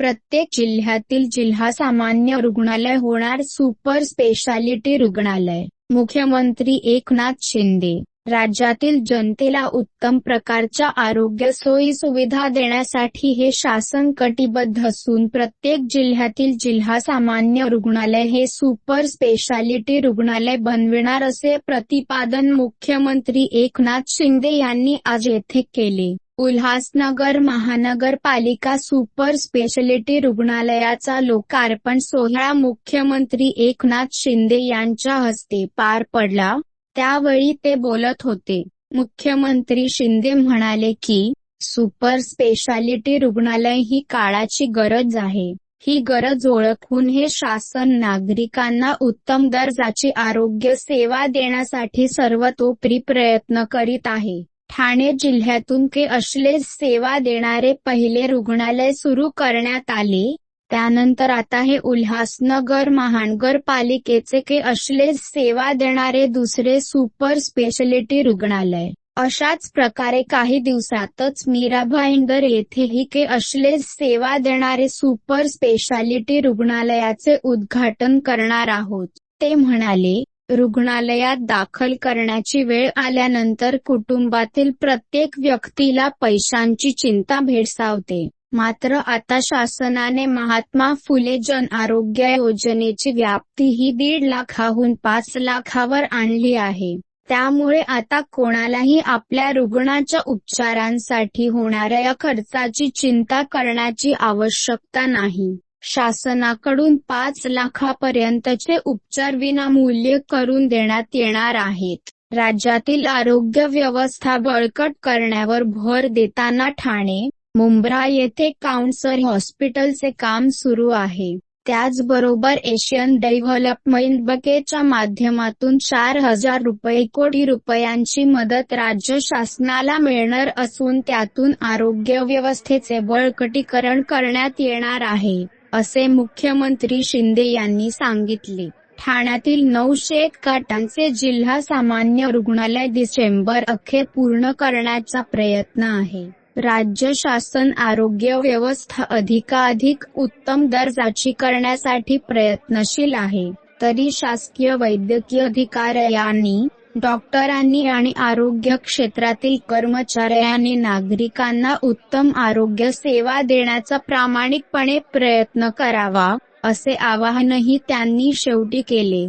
प्रत्येक जिल्ह्यातील जिल्हा सामान्य रुग्णालय होणार सुपर स्पेशालिटी रुग्णालय. मुख्यमंत्री एकनाथ शिंदे राज्यातील जनतेला उत्तम प्रकारच्या आरोग्य सोयी सुविधा देण्यासाठी हे शासन कटिबद्ध असून प्रत्येक जिल्ह्यातील जिल्हा सामान्य रुग्णालय हे सुपर स्पेशालिटी रुग्णालय बनविणार असे प्रतिपादन मुख्यमंत्री एकनाथ शिंदे यांनी आज येथे केले. उल्हासनगर महानगरपालिका सुपर स्पेशालिटी रुग्णालयाचा लोकार्पण सोहळा मुख्यमंत्री एकनाथ शिंदे यांच्या हस्ते पार पडला. त्यावेळी ते बोलत होते. मुख्यमंत्री शिंदे म्हणाले की सुपर स्पेशालिटी रुग्णालय ही काळाची गरज आहे. ही गरज ओळखून हे शासन नागरिकांना उत्तम दर्जाची आरोग्य सेवा देण्यासाठी सर्वतोपरी प्रयत्न करीत आहे. ठाणे जिल्ह्यातून के अश्लेष सेवा देणारे पहिले रुग्णालय सुरू करण्यात आले. त्यानंतर आता हे उल्हासनगर महानगरपालिकेचे के अश्लेष सेवा देणारे दुसरे सुपर स्पेशलिटी रुग्णालय. अशाच प्रकारे काही दिवसातच मीरा भाईंदर येथेही के अश्लेष सेवा देणारे सुपर स्पेशालिटी रुग्णालयाचे उद्घाटन करणार आहोत. ते म्हणाले रुग्णालयात दाखल करण्याची वेळ आल्यानंतर कुटुंबातील प्रत्येक व्यक्तीला पैशांची चिंता भेडसावते. मात्र आता शासनाने महात्मा फुले जन आरोग्य योजनेची व्याप्ती ही दीड लाखाहून पाच लाखावर आणली आहे. त्यामुळे आता कोणालाही आपल्या रुग्णाच्या उपचारांसाठी होणाऱ्या खर्चाची चिंता करण्याची आवश्यकता नाही. शासनाकडून पाच लाखापर्यंतचे उपचार विनामूल्य करून देण्यात येणार आहेत. राज्यातील आरोग्य व्यवस्था बळकट करण्यावर भर देताना ठाणे मुंब्रा येथे काउन्सर हॉस्पिटलचे काम सुरू आहे. त्याचबरोबर एशियन डेव्हलपमेंट बकेच्या माध्यमातून चार हजार रुपये कोटी रुपयांची मदत राज्य शासनाला मिळणार असून त्यातून आरोग्य व्यवस्थेचे बळकटीकरण करण्यात येणार आहे. असे मुख्यमंत्री शिंदे यांनी सांगितले. ठाण्यातील नऊशे काटांचे जिल्हा सामान्य रुग्णालय डिसेंबर अखेर पूर्ण करण्याचा प्रयत्न आहे. राज्य शासन आरोग्य व्यवस्था अधिकाधिक उत्तम दर्जाची करण्यासाठी प्रयत्नशील आहे. तरी शासकीय वैद्यकीय अधिकाऱ्यांनी डॉक्टरांनी आणि आरोग्य क्षेत्रातील कर्मचाऱ्यांनी नागरिकांना उत्तम आरोग्य सेवा देण्याचा प्रामाणिकपणे प्रयत्न करावा असे आवाहनही त्यांनी शेवटी केले.